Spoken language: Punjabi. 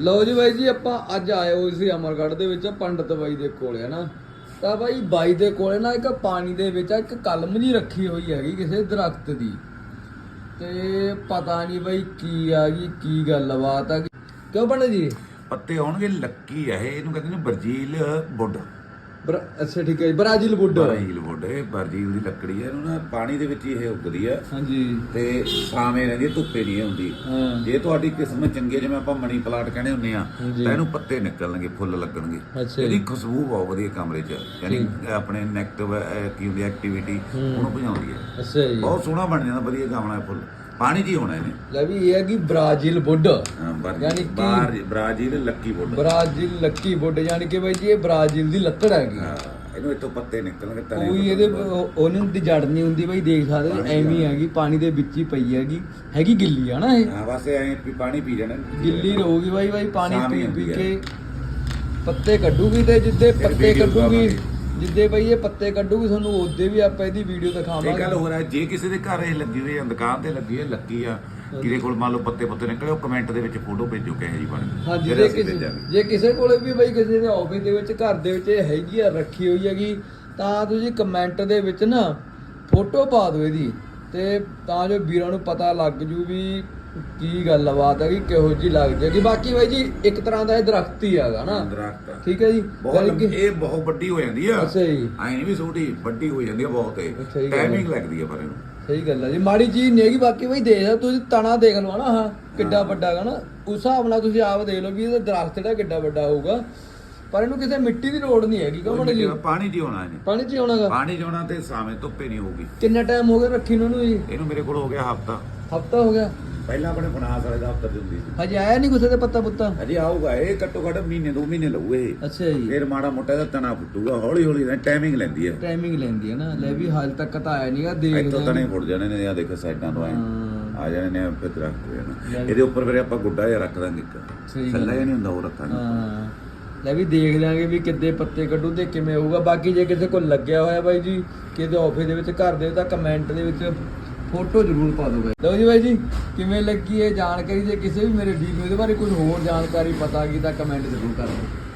ਲਓ ਜੀ ਬਾਈ ਜੀ, ਆਪਾਂ ਅੱਜ ਆਏ ਹੋਏ ਸੀ ਅਮਰਗੜ੍ਹ ਦੇ ਵਿੱਚ, ਪੰਡਤ ਬਾਈ ਦੇ ਕੋਲੇ, ਹਨਾ? ਤਾਂ ਬਾਈ ਬਾਈ ਦੇ ਕੋਲੇ ਨਾ ਇੱਕ ਪਾਣੀ ਦੇ ਵਿੱਚ ਇੱਕ ਕਲਮ ਜੀ ਰੱਖੀ ਹੋਈ ਹੈਗੀ ਕਿਸੇ ਦਰਖਤ ਦੀ। ਤੇ ਪਤਾ ਨਹੀਂ ਬਾਈ ਕੀ ਆ ਗਈ, ਕੀ ਗੱਲਬਾਤ ਆ ਕਿਉਂ ਪੰਡਤ ਜੀ? ਪੱਤੇ ਆਉਣਗੇ, ਲੱਕੀ ਆ ਇਹ, ਇਹਨੂੰ ਕਹਿੰਦੇ ਨੇ ਬਰਜੀਲ ਬੁੱਢ ਬਰਾ- ਅੱਛਾ ਠੀਕ ਹੈ ਜੀ, Brazil wood Brazil wood Brazil ਦੀ ਲੱਕੜੀ ਹੈ ਇਹਨੂੰ ਨਾ ਪਾਣੀ ਦੇ ਵਿੱਚ ਹੀ ਇਹ ਉੱਗਦੀ ਆ। ਹਾਂਜੀ। ਤੇ ਛਾਵੇਂ ਰਹਿੰਦੀ ਹੈ, ਧੁੱਪੇ ਨਹੀਂ ਹੁੰਦੀ। ਹਾਂ। ਜੇ ਤੁਹਾਡੀ ਕਿਸਮਤ ਚੰਗੀ ਹੈ ਜਿਵੇਂ ਆਪਾਂ ਮਣੀ ਪਲਾਟ ਕਹਿੰਦੇ ਹੁੰਦੇ ਆ ਹਾਂਜੀ। ਤਾਂ ਇਹਨੂੰ ਪੱਤੇ ਨਿਕਲਣਗੇ ਫੁੱਲ ਲੱਗਣਗੇ। ਅੱਛਾ ਇਹਦੀ ਜੀ। ਖੁਸ਼ਬੂ ਬਹੁਤ ਵਧੀਆ ਕਮਰੇ 'ਚ ਯਾਨੀ ਆਪਣੇ ਨੈਗੇਟਿਵ ਕੀ ਹੁੰਦੀ ਐਕਟੀਵਿਟੀ ਉਹਨੂੰ ਭਜਾਉਂਦੀ ਹੈ। ਅੱਛਾ ਜੀ। ਬਹੁਤ ਸੋਹਣਾ ਬਣ ਜਾਂਦਾ ਵਧੀਆ ਗਾਮਣਾ ਹੈ ਫੁੱਲ। ਪਾਣੀ ਹੀ ਹੋਣਾ ਇਹਨੇ। ਲੈ ਵੀ ਇਹ ਹੈ ਕਿ ਬ੍ਰਾਜ਼ੀਲ ਵੁੱਡ ਹਾਂ, ਯਾਨੀ ਕਿ- Brazil lucky wood Brazil lucky wood ਯਾਨੀ ਕਿ ਬਾਈ ਜੀ ਇਹ ਬ੍ਰਾਜ਼ੀਲ ਦੀ ਲੱਕੜ ਹੈਗੀ। ਹਾਂ, ਇਹਨੂੰ ਇੱਥੋਂ ਪੱਤੇ ਨਿਕਲਣਗੇ ਤਣੇ ਕੋਈ ਇਹਦੇ ਉਹ- ਉਹਨਾਂ ਦੀ ਜੜ ਨਹੀਂ ਹੁੰਦੀ ਬਾਈ ਦੇਖ ਸਕਦੇ ਹੋ, ਐਵੇਂ ਹੀ ਹੈਗੀ ਪਾਣੀ ਦੇ ਵਿੱਚ ਹੀ ਪਈ ਹੈਗੀ। ਹੈਗੀ ਗਿੱਲੀ ਆ ਨਾ ਇਹ? ਹਾਂ ਬਸ ਐਂ ਵੀ ਪਾਣੀ ਪੀ ਜਾਣਾ। ਗਿੱਲੀ ਰਹੂਗੀ ਬਾਈ ਬਾਈ ਪਾਣੀ ਹੀ ਪੀ ਪੀ ਹੁੰਦੀ ਕੇ ਪੱਤੇ ਕੱਢੂਗੀ ਤੇ ਜਿੱਦੇ ਫਿਰ ਪੱਤੇ ਕੱਢੂਗੀ। ਜਿੱਦੇ ਬਾਈ ਇਹ ਪੱਤੇ ਕੱਢੂਗੀ ਤੁਹਾਨੂੰ ਉਹਦੇ ਵੀ ਆਪਾਂ ਇਹਦੀ ਵੀਡੀਓ ਇਹ ਗੱਲ ਦਿਖਾਵਾਂਗੇ ਹੋ ਰਿਹਾ ਜੇ ਕਿਸੇ ਦੇ ਘਰ ਇਹ ਲੱਗੀ ਹੋਈ ਹੈ ਦੁਕਾਨ ਤੇ ਲੱਗੀ ਹੈ ਲੱਕੀ ਆ ਕਿਹਦੇ ਕੋਲ ਮੰਨ ਲਓ ਪੱਤੇ ਪੱਤੇ ਨਿਕਲੇ ਉਹ ਕਮੈਂਟ ਦੇ ਵਿੱਚ ਫੋਟੋ ਭੇਜੋ ਕਿਹੋ ਜੀ ਬਣ ਜੇ ਕਿਸੇ। ਜੇ ਕਿਸੇ ਕੋਲੇ ਵੀ ਬਾਈ ਕਿਸੇ ਦੇ ਆਫਿਸ ਦੇ ਵਿੱਚ ਘਰ ਦੇ ਵਿੱਚ ਇਹ ਹੈਗੀ ਆ ਰੱਖੀ ਹੋਈ ਹੈਗੀ ਤਾਂ ਤੁਸੀਂ ਕਮੈਂਟ ਦੇ ਵਿੱਚ ਨਾ ਫੋਟੋ ਪਾ ਦਿਓ ਇਹਦੀ ਤੇ ਤਾਂ ਜੋ ਵੀਰਾਂ ਨੂੰ ਪਤਾ ਲੱਗ ਜੂ ਵੀ ਕੀ ਗੱਲਬਾਤ ਹੈ ਕਿ ਕਿਹੋ ਜੀ ਲੱਗਦੀ ਹੈ ਕਿ ਬਾਕੀ ਬਾਈ ਜੀ ਇੱਕ ਤਰ੍ਹਾਂ ਦਾ ਇਹ ਦਰਖਤ ਹੀ ਹੈਗਾ ਨਾ। ਦਰਖਤ। ਆ। ਠੀਕ ਹੈ ਜੀ? ਬਹੁਤ ਲੰਬੀ- ਇਹ ਬਹੁਤ ਵੱਡੀ ਹੋ ਜਾਂਦੀ ਆ। ਅੱਛਾ ਜੀ। ਐਂ ਨਹੀਂ ਵੀ ਛੋਟੀ ਵੱਡੀ ਹੋ ਜਾਂਦੀ ਆ ਬਹੁਤ ਅੱਛਾ ਜੀ, ਇਹ ਗੱਲ ਹੈ। ਟਾਈਮਿੰਗ ਲੱਗਦੀ ਆ ਪਰ ਇਹਨੂੰ। ਸਹੀ ਗੱਲ ਹੈ ਜੀ। ਮਾੜੀ ਚੀਜ਼ ਨਹੀਂ ਹੈਗੀ ਬਾਕੀ ਬਈ ਦੇਖ ਲਓ ਤੁਸੀਂ ਤਣਾ ਦੇਖ ਲਓ ਨਾ ਹਾਂ ਕਿੱਡਾ ਵੱਡਾ ਹੈਗਾ ਨਾ। ਉਸ ਹਿਸਾਬ ਨਾਲ ਤੁਸੀਂ ਆਪ ਦੇਖ ਲਓ ਵੀ ਇਹਦਾ ਦਰਖਤ ਜਿਹੜਾ ਕਿੱਡਾ ਵੱਡਾ ਹੋਊਗਾ। ਪਰ ਇਹਨੂੰ ਕਿਸੇ ਮਿੱਟੀ ਦੀ ਲੋੜ ਨਹੀਂ ਹੈਗੀ ਕਮਣ ਜੀ? ਪਾਣੀ 'ਚ ਹੀ ਹੋਣਾ ਇਹਨੇ। ਪਾਣੀ ਚ ਹੀ ਆਉਣਾਗਾ ਪਾਣੀ 'ਚ ਹੋਣਾ ਤੇ ਸਾਵੇਂ ਧੁੱਪੇ ਨਹੀਂ ਹੋਊਗੀ। ਕਿੰਨਾ ਟਾਈਮ ਹੋ ਗਿਆ ਰੱਖੀ ਨੂੰ ਇਹਨੂੰ ਜੀ? ਇਹਨੂੰ ਮੇਰੇ ਕੋਲ ਹੋ ਗਿਆ ਹਫਤਾ। ਹਫਤਾ ਹੋ ਗਿਆ। ਪਹਿਲਾਂ ਆਪਣੇ ਫਨਾਸ ਵਾਲੇ ਦਾ ਹਫਤਾ ਦਿੰਦੀ ਸੀ। ਹਜੇ ਆਇਆ ਨਹੀਂ ਕਿਸੇ ਦੇ ਪੱਤਾ ਪੁੱਤਾ ਅਜੇ ਆਊਗਾ ਇਹ ਘੱਟੋ ਘੱਟ ਮਹੀਨੇ ਦੋ ਮਹੀਨੇ ਲਊ ਇਹ। ਅੱਛਾ ਜੀ। ਫਿਰ ਮਾੜਾ ਮੋਟਾ ਦਾ ਤਣਾ ਫੁੱਟੂਗਾ ਹੌਲੀ ਹੌਲੀ ਨਾ ਟਾਈਮਿੰਗ ਲੈਂਦੀ ਹੈ। ਟਾਈਮਿੰਗ ਲੈਂਦੀ ਹੈ ਨਾ। ਲੈ ਵੀ ਹਾਲ ਤੱਕ ਤਾਂ ਆਇਆ ਨਹੀਂਗਾ ਇੱਥੋਂ ਦੇਖਦੇ ਤਣੇ ਫੁੱਟ ਜਾਣੇ ਨੇ ਆ ਦੇਖੋ ਸਾਈਡਾਂ ਤੋਂ ਆਏ। ਆ ਜਾਣੇ ਨੇ ਫਿਰ ਦਰਖਤ ਹੋ ਜਾਣਾ। ਇਹਦੇ ਉੱਪਰ ਫਿਰ ਆਪਾਂ ਗੁੱਡਾ ਜਿਹਾ ਰੱਖ ਦਾਂਗੇ ਇੱਕ। ਥੱਲੇ ਨਹੀਂ ਹੁੰਦਾ ਉਹ ਰੱਖਾਂਗੇ। ਹਾਂ। ਲੈ ਵੀ ਦੇਖ ਲਾਂਗੇ ਵੀ ਕਿੱਦੇ ਪੱਤੇ ਕੱਢੂ ਤੇ ਕਿਵੇਂ ਹੋਊਗਾ। ਬਾਕੀ ਜੇ ਕਿਸੇ ਕੋਲ ਲੱਗਿਆ ਹੋਇਆ ਬਾਈ ਜੀ ਕਿਤੇ ਆਫਿਸ ਦੇ ਵਿੱਚ ਘਰ ਦੇ ਤਾਂ ਕਮੈਂਟ ਦੇ ਵਿੱਚ ਫੋਟੋ ਜ਼ਰੂਰ ਪਾ ਦਿਓ ਬਾਈ। ਲਓ ਜੀ ਬਾਈ ਜੀ, ਕਿਵੇਂ ਲੱਗੀ ਇਹ ਜਾਣਕਾਰੀ? ਜੇ ਕਿਸੇ ਵੀ ਮੇਰੇ ਵੀਡੀਓ ਦੇ ਬਾਰੇ ਕੁਝ ਹੋਰ ਜਾਣਕਾਰੀ, ਪਤਾ ਕੀ ਤਾਂ ਕਮੈਂਟ ਜ਼ਰੂਰ ਕਰ ਦਿਓ।